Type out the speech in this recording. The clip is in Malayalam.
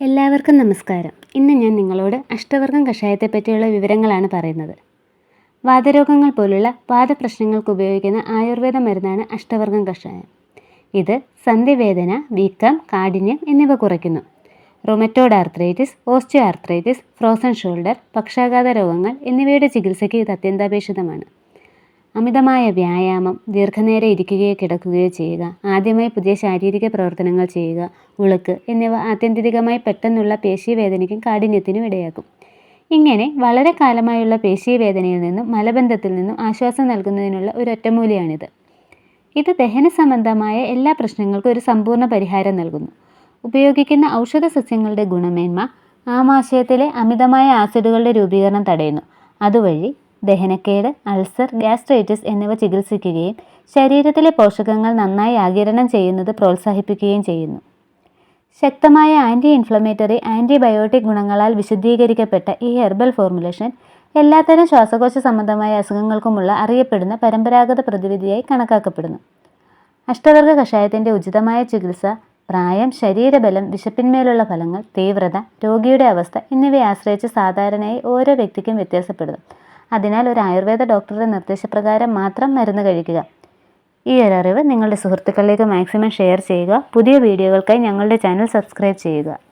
എല്ലാവർക്കും നമസ്കാരം. ഇന്ന് ഞാൻ നിങ്ങളോട് അഷ്ടവർഗം കഷായത്തെ പറ്റിയുള്ള വിവരങ്ങളാണ് പറയുന്നത്. വാതരോഗങ്ങൾ പോലുള്ള വാദപ്രശ്നങ്ങൾക്ക് ഉപയോഗിക്കുന്ന ആയുർവേദ മരുന്നാണ് അഷ്ടവർഗം കഷായം. ഇത് സന്ധിവേദന വീക്കം കാഠിന്യം എന്നിവ കുറയ്ക്കുന്നു. Rheumatoid arthritis osteoarthritis frozen shoulder പക്ഷാഘാത രോഗങ്ങൾ എന്നിവയുടെ ചികിത്സയ്ക്ക് ഇത് അത്യന്താപേക്ഷിതമാണ്. അമിതമായ വ്യായാമം ദീർഘനേരം ഇരിക്കുകയോ കിടക്കുകയോ ചെയ്യുക ആദ്യമായി പുതിയ ശാരീരിക പ്രവർത്തനങ്ങൾ ചെയ്യുക ഉളുക്ക് എന്നിവ ആത്യന്തികമായി പെട്ടെന്നുള്ള പേശീവേദനയ്ക്കും കാഠിന്യത്തിനും ഇടയാക്കും. ഇങ്ങനെ വളരെ കാലമായുള്ള പേശീവേദനയിൽ നിന്നും മലബന്ധത്തിൽ നിന്നും ആശ്വാസം നൽകുന്നതിനുള്ള ഒരു ഒറ്റമൂലിയാണിത് ഇത് ദഹന സംബന്ധമായ എല്ലാ പ്രശ്നങ്ങൾക്കും ഒരു സമ്പൂർണ പരിഹാരം നൽകുന്നു. ഉപയോഗിക്കുന്ന ഔഷധ സസ്യങ്ങളുടെ ഗുണമേന്മ ആമാശയത്തിലെ അമിതമായ ആസിഡുകളുടെ രൂപീകരണം തടയുന്നു. അതുവഴി ദഹനക്കേട് അൾസർ ഗ്യാസ്ട്രൈറ്റിസ് എന്നിവ ചികിത്സിക്കുകയും ശരീരത്തിലെ പോഷകങ്ങൾ നന്നായി ആകിരണം ചെയ്യുന്നത് പ്രോത്സാഹിപ്പിക്കുകയും ചെയ്യുന്നു. ശക്തമായ ആന്റി ഇൻഫ്ലമേറ്ററി ആന്റിബയോട്ടിക് ഗുണങ്ങളാൽ വിശദീകരിക്കപ്പെട്ട ഈ ഹെർബൽ ഫോർമുലേഷൻ എല്ലാത്തരം ശ്വാസകോശ സംബന്ധമായ അസുഖങ്ങൾക്കുമുള്ള അറിയപ്പെടുന്ന പരമ്പരാഗത പ്രതിവിധിയായി കണക്കാക്കപ്പെടുന്നു. അഷ്ടവർഗ കഷായത്തിന്റെ ഉചിതമായ ചികിത്സ പ്രായം ശരീരബലം വിശപ്പിന്മേലുള്ള ഫലങ്ങൾ തീവ്രത രോഗിയുടെ അവസ്ഥ എന്നിവയെ ആശ്രയിച്ച് സാധാരണയായി ഓരോ വ്യക്തിക്കും വ്യത്യാസപ്പെടുന്നു. അതിനാൽ ഒരു ആയുർവേദ ഡോക്ടറുടെ നിർദ്ദേശപ്രകാരം മാത്രം മരുന്ന് കഴിക്കുക. ഈ ഒരു അറിവ് നിങ്ങളുടെ സുഹൃത്തുക്കളിലേക്ക് മാക്സിമം ഷെയർ ചെയ്യുക. പുതിയ വീഡിയോകൾക്കായി ഞങ്ങളുടെ ചാനൽ സബ്സ്ക്രൈബ് ചെയ്യുക.